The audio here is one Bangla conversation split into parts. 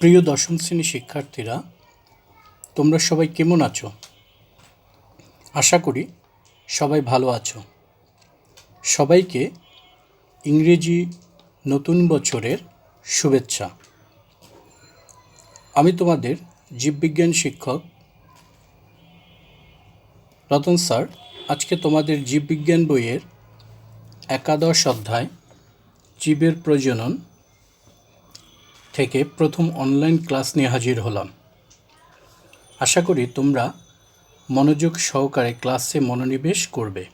প্রিয় দশম শ্রেণি শিক্ষার্থীরা, তোমরা সবাই কেমন আছো? আশা করি সবাই ভালো আছো। সবাইকে ইংরেজি নতুন বছরের শুভেচ্ছা। আমি তোমাদের জীববিজ্ঞান শিক্ষক রতন স্যার। আজকে তোমাদের জীববিজ্ঞান বইয়ের একাদশ অধ্যায়, জীবের প্রজনন থেকে প্রথম অনলাইন ক্লাস নিয়ে হাজির হলাম। আশা করি তোমরা মনোযোগ সহকারে ক্লাসে মনোনিবেশ করবে।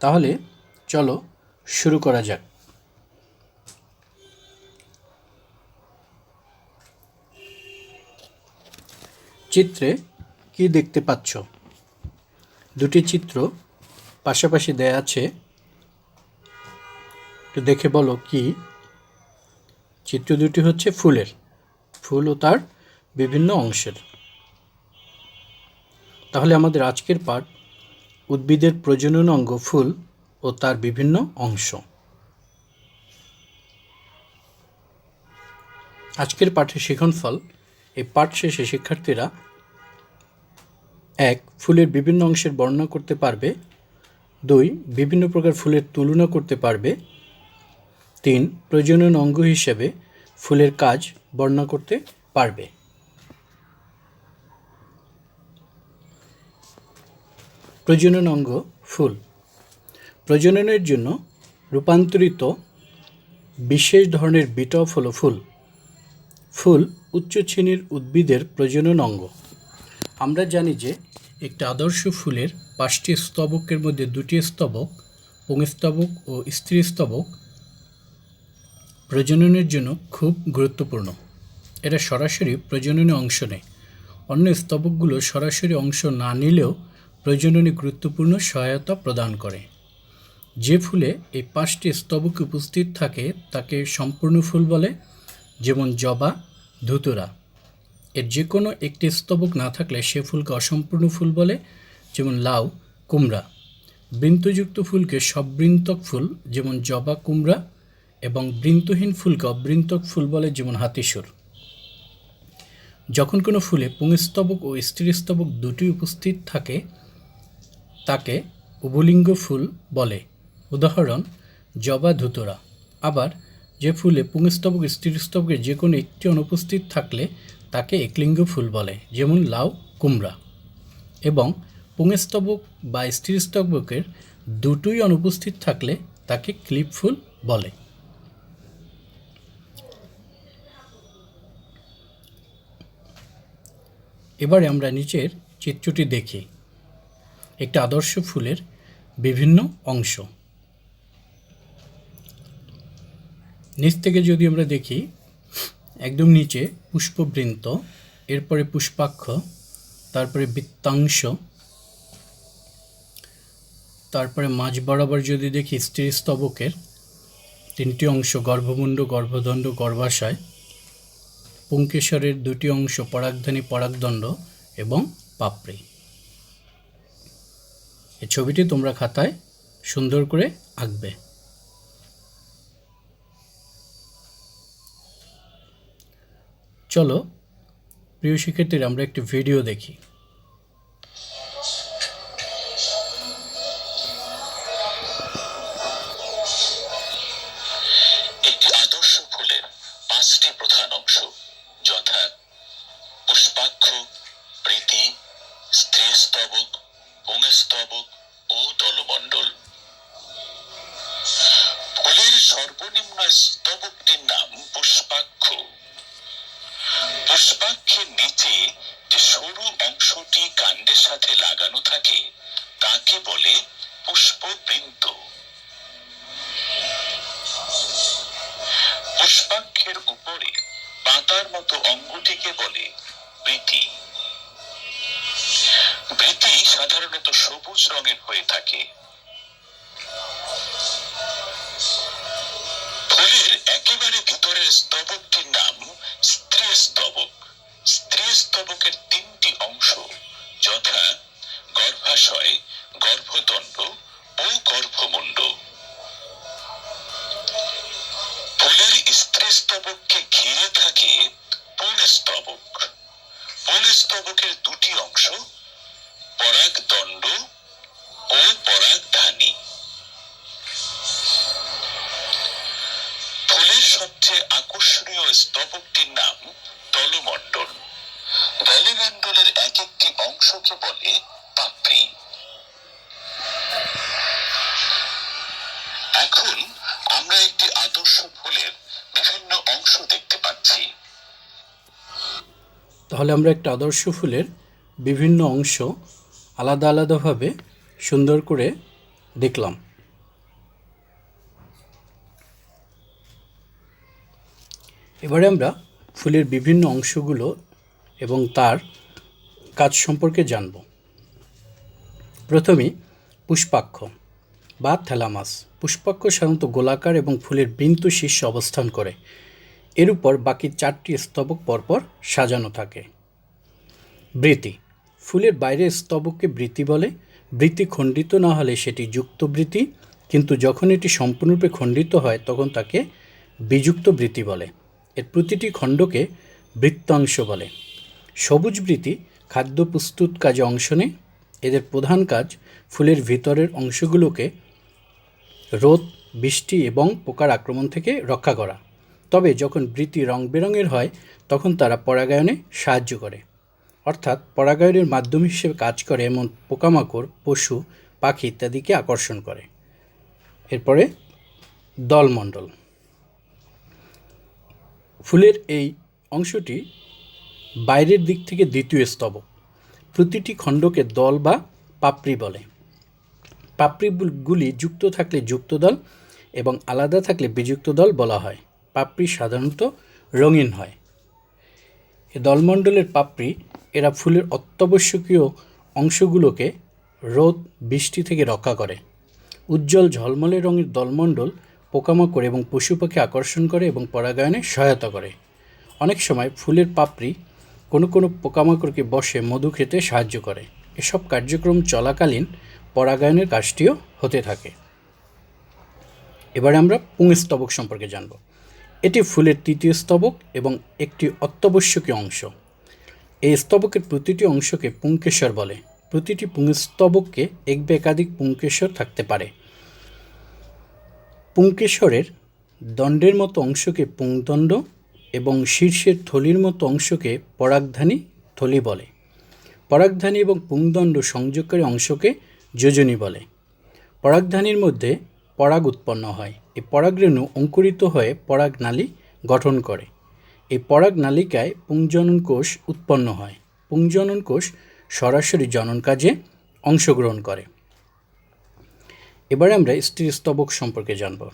তাহলে চলো শুরু করা যাক। চিত্রে কি দেখতে পাচ্ছ? দুটি চিত্র পাশাপাশি দেয়া আছে। একটু দেখে বলো কি চিত্র দুটি হচ্ছে ফুলের, ফুল ও তার বিভিন্ন অংশের। তাহলে আমাদের আজকের পাঠ উদ্ভিদের প্রজনন অঙ্গ ফুল ও তার বিভিন্ন অংশ। আজকের পাঠের শিখন ফল, এই পাঠ শেষে শিক্ষার্থীরা এক, ফুলের বিভিন্ন অংশের বর্ণনা করতে পারবে। দুই, বিভিন্ন প্রকার ফুলের তুলনা করতে পারবে। তিন প্রজনন অঙ্গ হিসেবে ফুলের কাজ বর্ণনা করতে পারবে। প্রজনন অঙ্গ ফুল। প্রজননের জন্য রূপান্তরিত বিশেষ ধরনের বিটফ হল ফুল। ফুল উচ্চ শ্রেণির উদ্ভিদের প্রজনন অঙ্গ। আমরা জানি যে একটি আদর্শ ফুলের পাঁচটি স্তবকের মধ্যে দুটি স্তবক পুংস্তবক ও স্ত্রী স্তবক প্রজননের জন্য খুব গুরুত্বপূর্ণ। এরা সরাসরি প্রজননে অংশ নেয়। অন্য স্তবকগুলো সরাসরি অংশ না নিলেও প্রজননে গুরুত্বপূর্ণ সহায়তা প্রদান করে। যে ফুলে এই পাঁচটি স্তবক উপস্থিত থাকে, তাকে সম্পূর্ণ ফুল বলে, যেমন জবা, ধুতুরা। এর যে কোনো একটি স্তবক না থাকলে সে ফুলকে অসম্পূর্ণ ফুল বলে, যেমন লাউ, কুমড়া। বৃন্তযুক্ত ফুলকে সবৃন্তক ফুল, যেমন জবা, কুমড়া এবং বৃন্তহীন ফুলকে অবৃন্তক ফুল বলে যেমন হাতিসুর যখন কোনো ফুলে পুংস্তবক ও স্ত্রীস্তবক দুটি উপস্থিত থাকে, তাকে উভলিঙ্গ ফুল বলে। উদাহরণ, জবা ধুতরা। আবার যে ফুলে পুংস্তবক স্ত্রীস্তবকের যে কোনো একটি অনুপস্থিত থাকলে তাকে একলিঙ্গ ফুল বলে, যেমন লাউ, কুমড়া। এবং পুংস্তবক বা স্ত্রীস্তবকের দুটোই অনুপস্থিত থাকলে তাকে ক্লিপ ফুল বলে। এবারে আমরা নিচের চিত্রটি দেখি। একটি আদর্শ ফুলের বিভিন্ন অংশ। নিচ থেকে যদি আমরা দেখি, একদম নিচে পুষ্পবৃন্ত এরপরে পুষ্পাক্ষ, তারপরে বৃত্তাংশ, তারপরে মাঝ বরাবর যদি দেখি স্ত্রী স্তবকের তিনটি অংশ, গর্ভমুণ্ড, গর্ভদণ্ড, গর্ভাশয় পুঙ্কেশ্বরের দুটি অংশ পরাগধানী পরাগদণ্ড এবং পাপড়ি। এই ছবিটি তোমরা খাতায় সুন্দর করে আঁকবে। চলো, প্রিয় শিক্ষার্থীরা, আমরা একটি ভিডিও দেখি। পুষ্পাক্ষের নিচে যে সরু অংশটি কাণ্ডের সাথে লাগানো থাকে, তাকে বলে পুষ্পবৃন্ত পুষ্পাক্ষের উপরে পাতার মতো অঙ্গটিকে বলে বৃতি। বৃতি সাধারণত সবুজ রঙের হয়ে থাকে। ফুলের একেবারে ভিতরের স্তবকটির নাম স্ত্রী স্তবক স্ত্রী স্তবকের তিনটি অংশ, যথা গর্ভাশয়, গর্ভদণ্ড ও গর্ভমুণ্ড। ফুলের স্ত্রী স্তবককে ঘিরে থাকে পুংস্তবক পুংস্তবকের দুটি অংশ পরাগদণ্ড ও পরাগধানী। ফুলের সবচেয়ে আকর্ষণীয় স্তবকটির নাম দলমণ্ডলের এক একটি অংশকে বলে পাপড়ি। এখন আমরা একটি আদর্শ ফুলের বিভিন্ন অংশ দেখতে পাচ্ছি। তাহলে আমরা একটা আদর্শ ফুলের বিভিন্ন অংশ আলাদা আলাদাভাবে সুন্দর করে দেখলাম। এবারে আমরা ফুলের বিভিন্ন অংশগুলো এবং তার কাজ সম্পর্কে জানব। প্রথমে পুষ্পাক্ষ বা থ্যালামাস। পুষ্পাক্ষ সাধারণত গোলাকার এবং ফুলের বিন্তু শীর্ষে অবস্থান করে। এর উপর বাকি চারটি স্তবক পরপর সাজানো থাকে। বৃতি ফুলের বাইরের স্তবককে বৃতি বলে। বৃতি খণ্ডিত না হলে সেটি যুক্ত বৃতি কিন্তু যখন এটি সম্পূর্ণরূপে খণ্ডিত হয়, তখন তাকে বিযুক্ত বৃতি বলে। এর প্রতিটি খণ্ডকে বৃত্তাংশ বলে। সবুজ বৃতি খাদ্য প্রস্তুত কাজে অংশ নেয়। এদের প্রধান কাজ ফুলের ভিতরের অংশগুলোকে রোদ, বৃষ্টি এবং পোকার আক্রমণ থেকে রক্ষা করা। তবে যখন বৃত্তি রং বেরঙের হয়, তখন তারা পরাগায়নে সাহায্য করে। অর্থাৎ পরাগায়নের মাধ্যম হিসেবে কাজ করে এমন পোকামাকড়, পশু, পাখি ইত্যাদিকে আকর্ষণ করে। এরপরে দলমণ্ডল। ফুলের এই অংশটি বাইরের দিক থেকে দ্বিতীয় স্তবক প্রতিটি খণ্ডকে দল বা পাপড়ি বলে। পাপড়িগুলি যুক্ত থাকলে যুক্ত দল এবং আলাদা থাকলে বিযুক্ত দল বলা হয়। পাপড়ি সাধারণত রঙিন হয়। এ দলমণ্ডলের পাপড়ি এরা ফুলের অত্যাবশ্যকীয় অংশগুলোকে রোদ, বৃষ্টি থেকে রক্ষা করে। উজ্জ্বল ঝলমলে রঙের দলমণ্ডল পোকামাকড় এবং পশু পাখি আকর্ষণ করে এবং পরাগায়নে সহায়তা করে। অনেক সময় ফুলের পাপড়ি কোনো কোনো পোকামাকড়কে বসে মধু খেতে সাহায্য করে। এসব কার্যক্রম চলাকালীন পরাগায়নের কাজটিও হতে থাকে। এবারে আমরা পুংস্তবক সম্পর্কে জানব। এটি ফুলের তৃতীয় স্তবক এবং একটি অত্যাবশ্যকীয় অংশ। এই স্তবকের প্রতিটি অংশকে পুংকেশ্বর বলে। প্রতিটি পুংস্তবককে এক বা একাধিক পুংকেশর থাকতে পারে। পুংকেশ্বরের দণ্ডের মতো অংশকে পুংদণ্ড এবং শীর্ষের থলির মতো অংশকে পরাগধানী থলি বলে। পরাগধানী এবং পুংদণ্ড সংযোগকারী অংশকে যোজনী বলে। পরাগধানীর মধ্যে পরাগ উৎপন্ন হয়। এই পরাগরেণু অঙ্কুরিত হয়ে পরাগনালী গঠন করে। এই পরাগনালিকায় পুংজনন কোষ উৎপন্ন হয়। পুংজনন কোষ সরাসরি জনন কাজে অংশগ্রহণ করে। এবারে আমরা স্ত্রী স্তবক সম্পর্কে জানব।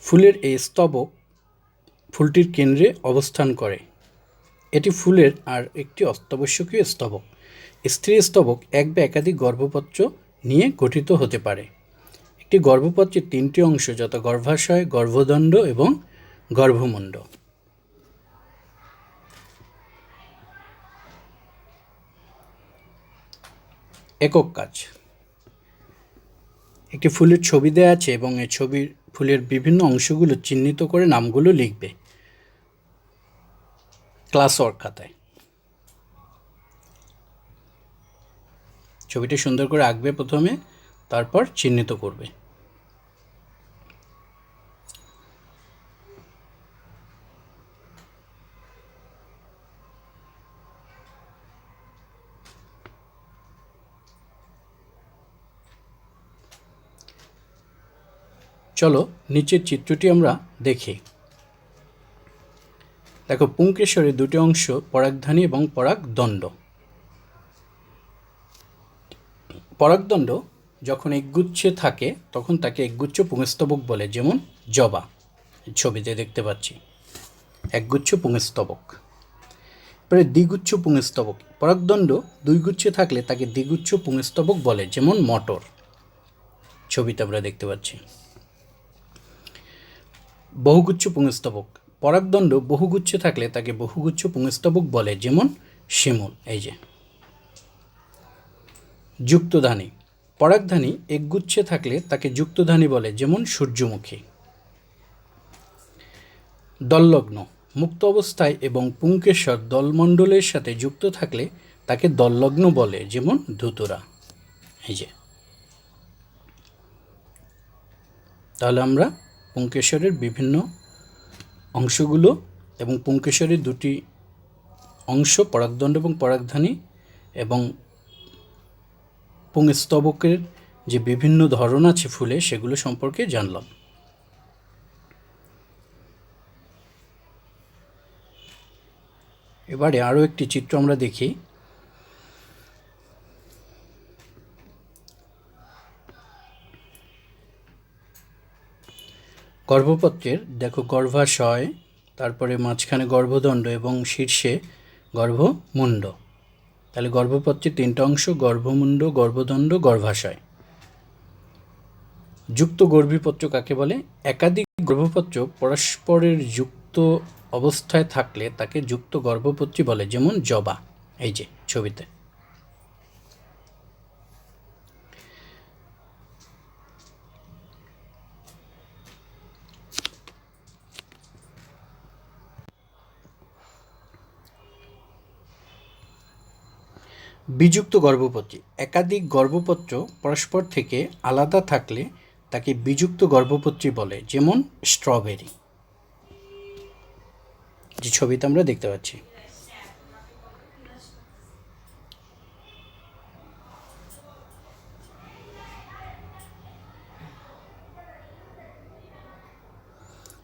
ফুলের এই স্তবক ফুলটির কেন্দ্রে অবস্থান করে। এটি ফুলের আর একটি অত্যাবশ্যকীয় স্তবক। স্ত্রী স্তবক এক বা একাধিক গর্ভপত্র নিয়ে গঠিত হতে পারে। একটি গর্ভপত্রের তিনটি অংশ যথা গর্ভাশয়, গর্ভদণ্ড এবং গর্ভমুণ্ড। একক কাজ। একটি ফুলের ছবি দেওয়া আছে এবং এই ছবির ফুলের বিভিন্ন অংশগুলো চিহ্নিত করে নামগুলো লিখবে। ক্লাস ওয়ার্ক খাতায়। ছবিটি সুন্দর করে আঁকবে প্রথমে, তারপর চিহ্নিত করবে। চলো, নিচের চিত্রটি আমরা দেখি। দেখো, পুংকেশরের দুটি অংশ, পরাগধানী এবং পরাগদণ্ড। পরাগদণ্ড যখন একগুচ্ছে থাকে, তখন তাকে একগুচ্ছ পুংস্তবক বলে, যেমন জবা ছবিতে দেখতে পাচ্ছি। একগুচ্ছ পুংস্তবক। এবারে দ্বিগুচ্ছ পুংস্তবক। পরাগদণ্ড দুই গুচ্ছে থাকলে তাকে দ্বিগুচ্ছ পুংস্তবক বলে, যেমন মটর। ছবিতে আমরা দেখতে পাচ্ছি। বহুগুচ্ছ পুংস্তবক। পরাগদণ্ড বহুগুচ্ছ থাকলে তাকে বহুগুচ্ছ পুংস্তবক বলে, যেমন শিমুল। এই যে। যুক্তধানী। পরাগধানী একগুচ্ছে থাকলে তাকে যুক্তধানী বলে, যেমন সূর্যমুখী। দল্লগ্ন। মুক্ত অবস্থায় এবং পুংকেশ্বর দলমণ্ডলের সাথে যুক্ত থাকলে তাকে দললগ্ন বলে, যেমন ধুতুরা। এই যে। তাহলে আমরা পুংকেশ্বরের বিভিন্ন অংশগুলো এবং পুঙ্কেশ্বরের দুটি অংশ, পরাগদণ্ড এবং পরাগধানী এবং পুংস্তবকের যে বিভিন্ন ধরন আছে ফুলে, সেগুলো সম্পর্কে জানলাম। এবারে আরও একটি চিত্র আমরা দেখি। গর্ভপত্রের, দেখো গর্ভাশয়, তারপরে মাঝখানে গর্ভদণ্ড এবং শীর্ষে গর্ভমুণ্ড। তাহলে গর্ভপত্রের তিনটা অংশ, গর্ভমুণ্ড, গর্ভদণ্ড, গর্ভাশয়। যুক্ত গর্ভীপত্র কাকে বলে? একাধিক গর্ভপত্র পরস্পরের যুক্ত অবস্থায় থাকলে তাকে যুক্ত গর্ভপত্রী বলে, যেমন জবা। এই যে ছবিতে। বিযুক্ত গর্ভপত্রী একাধিক গর্ভপত্র পরস্পর থেকে আলাদা থাকলে তাকে বিযুক্ত গর্ভপত্রী বলে, যেমন স্ট্রবেরি। যে ছবিতে আমরা দেখতে পাচ্ছি।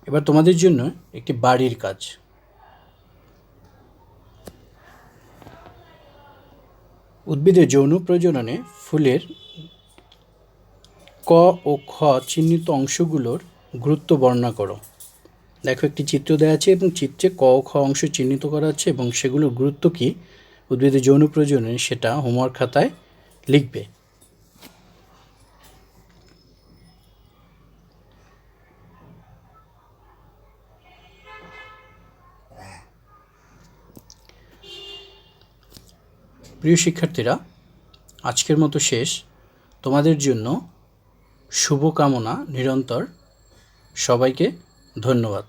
এবার তোমাদের জন্য একটি বাড়ির কাজ। উদ্ভিদের যৌন প্রজননে ফুলের ক ও খ চিহ্নিত অংশগুলোর গুরুত্ব বর্ণনা করো। দেখো, একটি চিত্র দেওয়া আছে এবং চিত্রে ক ও খ অংশ চিহ্নিত করা আছে এবং সেগুলোর গুরুত্ব কী? উদ্ভিদের যৌন প্রয়োজনে সেটা হোমওয়ার্ক খাতায় লিখবে। প্রিয় শিক্ষার্থীরা আজকের মতো শেষ। তোমাদের জন্য শুভকামনা নিরন্তর। সবাইকে ধন্যবাদ।